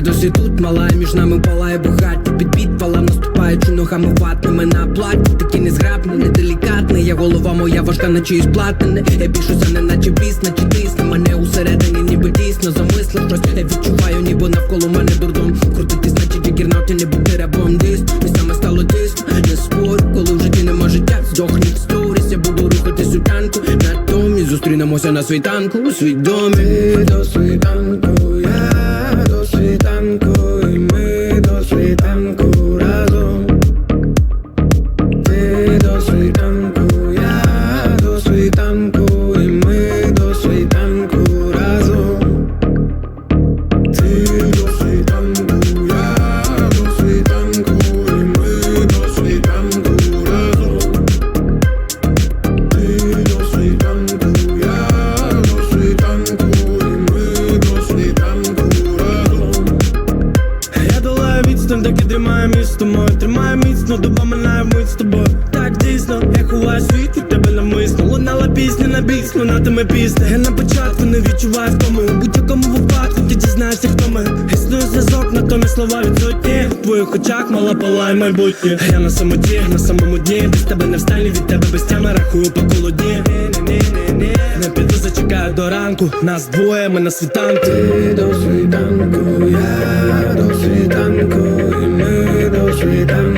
досі тут мала, між нами палає багаття під підпалом наступаючи ногами ватними на платі. Такі незграбні, неделікатний Я голова моя важка, наче із платини. Я більшуся, не наче біс, наче тисне Мене усередині, ніби дійсно замислив щось. Я відчуваю, ніби навколо мене дурдом. Крутитись, наче джигернауті, не бути рабом дис Місцями стало тисно, не спорю Коли в житті нема життя, здохні в сторіс Я буду рухатись у танку. Натомість зустрінемося на світанку. У свідомі до світанку місто Тримаю міцно, доба минає вмить з тобою. Так дійсно, я ховаю світ від тебе навмисно. Лунала пісня на біс, лунатиме пісня. Я на початку не відчуваю втоми. У будь-якому випадку ти дізнаєшся, хто ми. Існує зв'язок, натомість слова відсутні. У твоїх очах мала палає майбутнє. Я на самоті, на самому дні. Без тебе не встані, від тебе без тями рахую по колоді. Не піду, зачекаю до ранку. Нас двоє, ми на світанку. Ти до світанку, я до світанку, і